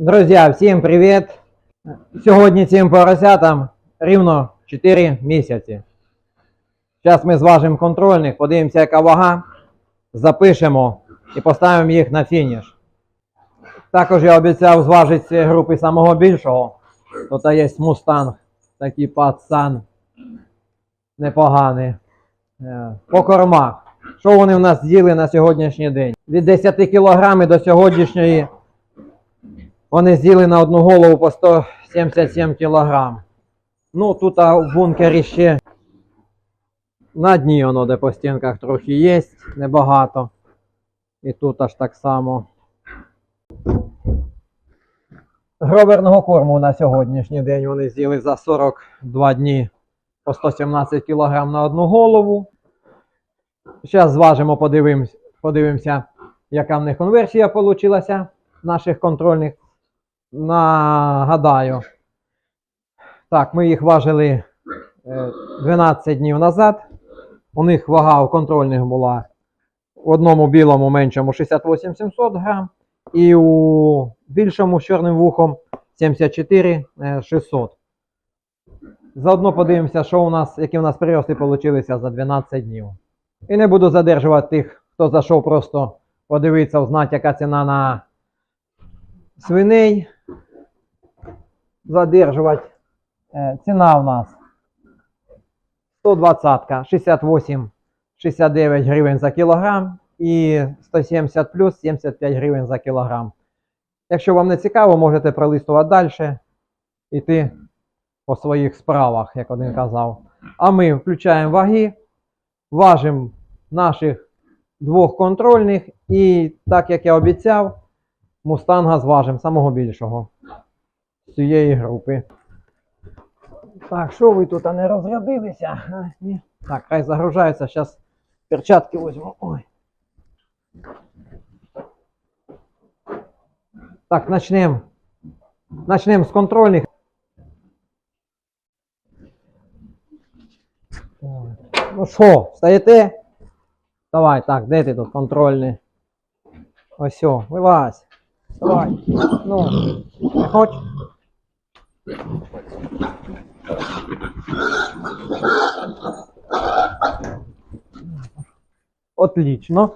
Друзі, всім привіт! Сьогодні цим поросятам рівно 4 місяці. Зараз ми зважимо контрольних, подивимося, яка вага, запишемо і поставимо їх на фініш. Також я обіцяв зважити з цієї групи самого більшого. Тут є мустанг, такий пацан непоганий. Е, По кормах. Що вони в нас з'їли на сьогоднішній день? Від 10 кг до сьогоднішньої вони з'їли на одну голову по 177 кг. Ну, тут а, в бункері ще на дні воно, де по стінках трохи є, небагато. І тут аж так само. Гроберного корму на сьогоднішній день вони з'їли за 42 дні по 117 кг на одну голову. Зараз зважимо, подивимось, подивимося, яка в них конверсія вийшла наших контрольних. Нагадаю. Так, ми їх важили е, 12 днів назад. У них вага у контрольних була в одному білому меншому 68 700 грам, і у більшому з чорним вухом 74 е, 600. Заодно подивимося, що у нас, які у нас прирости вийшли за 12 днів. І не буду задержувати тих, хто зайшов просто подивитися, узнати, яка ціна на свиней. Задержувати. Е, Ціна у нас 120, 68, 69 гривень за кілограм і 170 плюс 75 гривень за кілограм. Якщо вам не цікаво, можете пролистувати далі, йти по своїх справах, як один казав. А ми включаємо ваги, важимо наших двох контрольних і, так як я обіцяв, мустанга зважимо самого більшого цієї групи. Так, що ви тут а не розрядилися? А, ні. Так, хай загружається. Зараз перчатки візьму. Ой. Так, почнемо. Почнемо з контрольних. Ну що, встаєте? Давай, так, де ти тут контрольний? Ось, вилазь. Давай. Ну, не хоч? Отлично.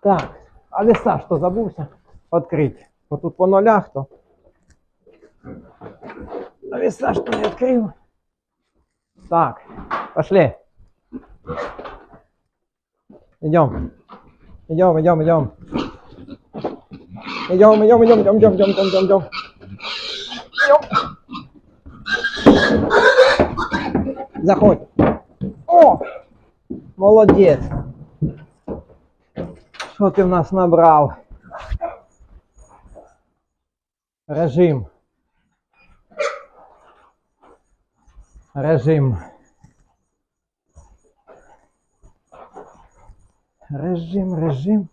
Так, а Саш, то забувся відкрити. Бо тут по нулях то. Але Саш, то не відкрив. Так, пошли. Идем. Идем. Идем, идем, идем. Идем, идем, идем, идем, идем, идем, идем, идем. Заходь. О! Молодець. Що ти в нас набрав? Режим. Режим. Режим, режим.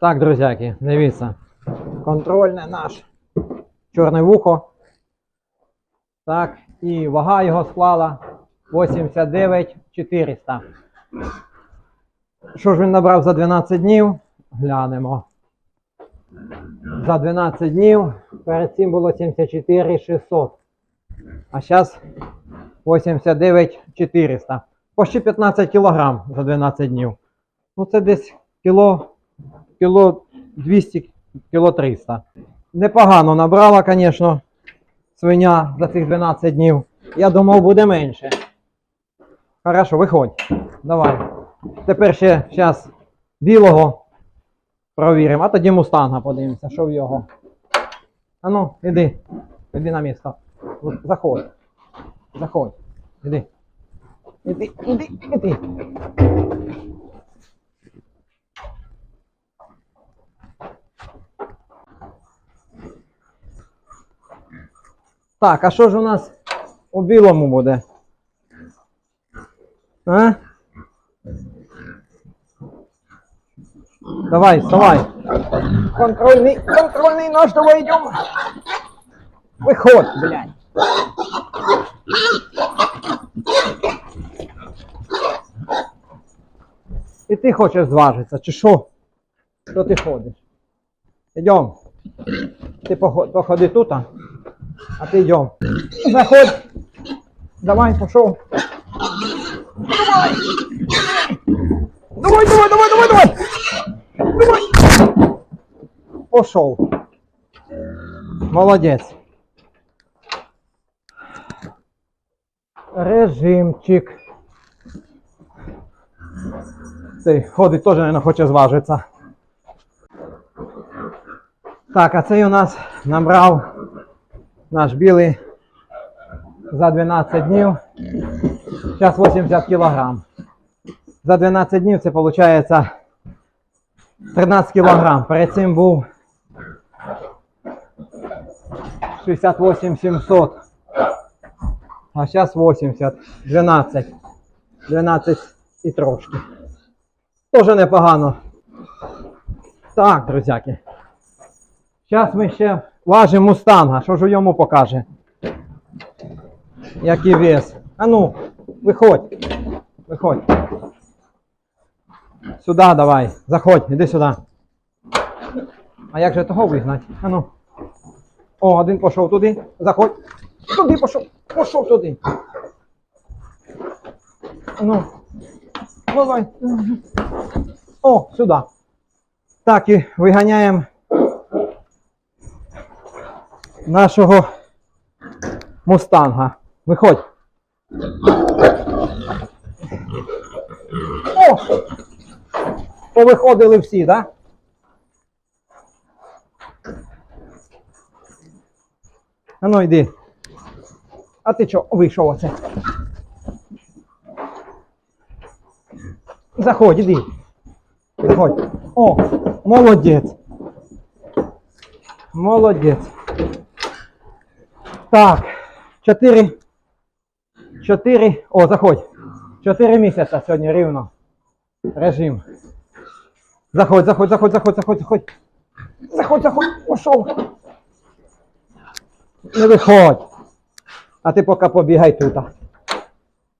Так, друзяки, дивіться. Контрольне наш. Чорне вухо. Так, і вага його склала 89 400. Що ж він набрав за 12 днів? Глянемо. За 12 днів перед цим було 74 600. А зараз 89 400. Почти 15 кілограм за 12 днів. Ну це десь кіло, кіло 200, кіло 300. Непогано набрала, звісно, свиня за цих 12 днів. Я думав, буде менше. Хорошо, виходь. Давай. Тепер ще зараз білого провіримо, а тоді мустанга подивимося, що в його. А ну, іди. Іди на місто. Заходь. Заходь. Іди. Іди, іди, іди. Так, а що ж у нас у білому буде? А? Давай, вставай. Контрольный, контрольный наш, давай идем. Выход, блядь. І ти хочеш зважитися, чи що? Що ти ходиш? Ідем. Ти поход- походи тут, а А ти йдем. Заходь. Давай, пошел. Давай, давай, давай, давай, давай. Давай. Пошел. Молодець. Режимчик. Цей ходить теж, не хоче зважитися. Так, а цей у нас набрав наш білий за 12 днів. Зараз 80 кілограм. За 12 днів це виходить 13 кілограм. Перед цим був 68 700. А зараз 80. 12. 12 і трошки. Тоже непогано. Так, друзяки. Зараз ми ще важимо мустанга. Що ж у йому покаже? Який вес. А ну, виходь. Виходь. Сюди давай. Заходь, іди сюди. А як же того вигнати? А ну. О, один пішов туди. Заходь. Туди пішов. Пішов туди. А ну. Давай. О, сюди. Так, і виганяємо нашого мустанга. Виходь. О! Повиходили всі, так? Да? А ну йди. А ти чого вийшов оце? Заходь, іди. Заходь. О, молодець. Молодець. Так. Чотири. Чотири. О, заходь. Чотири місяця сьогодні рівно. Режим. Заходь, заходь, заходь, заходь, заходь, заходь. Заходь, заходь. Пішов. Не виходь. А ти поки побігай тут.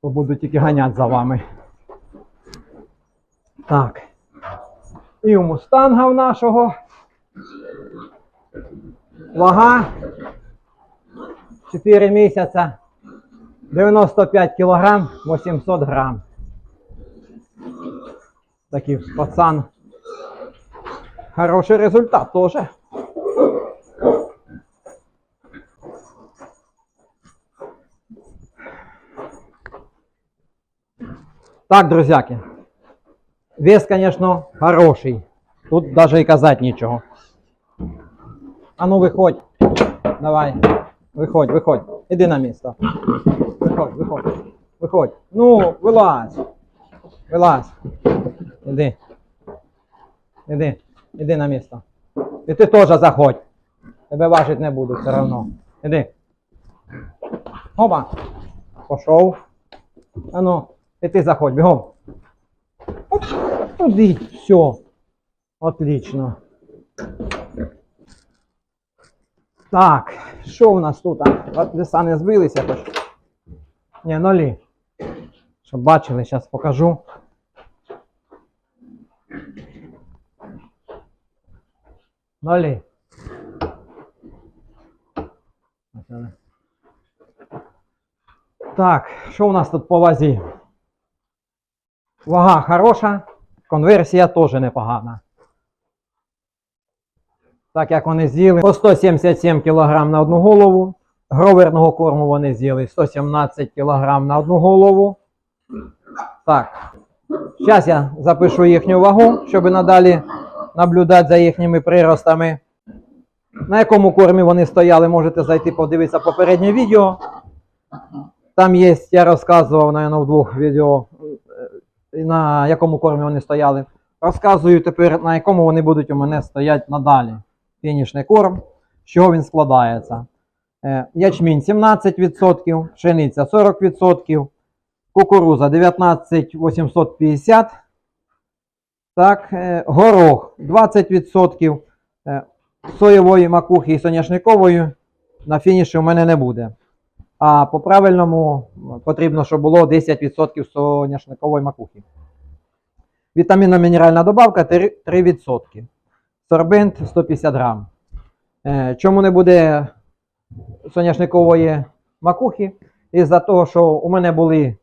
Бо буду тільки ганяти за вами. Так. І у мустанга в нашого. Вага 4 місяця 95 кілограм 800 грам. Такий пацан. Хороший результат теж. Так, друзяки. Вес, конечно, хороший. Тут даже и казать нічого. А ну виходь. Давай. Виходь, виходь. Іди на місце. Виходь, виходь. Виходь. Ну, вилазь. Вилазь. Іди. Іди. Іди на місце. І ти теж заходь. Тебе важить не буду все одно. Іди. Опа. Пошов. А ну, і ти заходь, бігом. Оп, туди. Все. Отлично. Так, що у нас тут? Веса не збилися хоч? Ні, нолі. Щоб бачили, зараз покажу. Нолі. Так, що у нас тут по вазі? Вага хороша, конверсія теж непогана. Так як вони з'їли по 177 кг на одну голову. Гроверного корму вони з'їли 117 кг на одну голову. Так. Зараз я запишу їхню вагу, щоб надалі наблюдати за їхніми приростами. На якому кормі вони стояли, можете зайти подивитися попереднє відео. Там є, я розказував, наверное, в двох відео, е, на якому кормі вони стояли. Розказую тепер, на якому вони будуть у мене стояти надалі. Фінішний корм, з чого він складається. Е, Ячмінь 17%, пшениця 40%, кукуруза 19,850. Так, е, горох 20%. е, Соєвої макухи і соняшникової на фініші у мене не буде. А по правильному потрібно, щоб було 10% соняшникової макухи. Вітамінно-мінеральна добавка 3%. 3%. Сорбент 150 грам. Е, Чому не буде соняшникової макухи? Із-за того, що у мене були,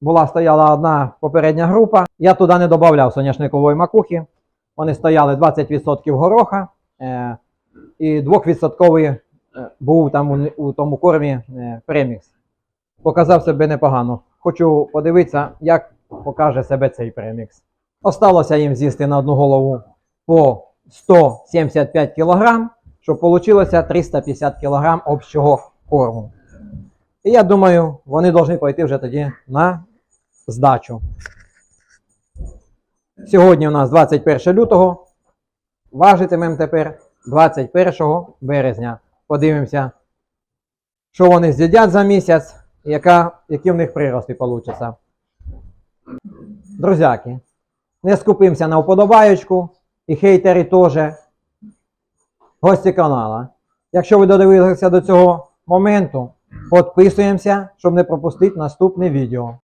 була стояла одна попередня група, я туди не додавав соняшникової макухи. Вони стояли 20% гороха е, і 2% е, був там у, тому кормі премікс. Показав себе непогано. Хочу подивитися, як покаже себе цей премікс. Осталося їм з'їсти на одну голову по 175 кг, щоб вийшло 350 кг общого корму. І я думаю, вони повинні пойти вже тоді на здачу. Сьогодні у нас 21 лютого. Важитимемо тепер 21 березня. Подивимося, що вони з'їдять за місяць, яка, які в них прирости получаться. Друзяки, не скупимося на вподобаєчку і хейтери теж. Гості канала. Якщо ви додивилися до цього моменту, підписуємося, щоб не пропустити наступне відео.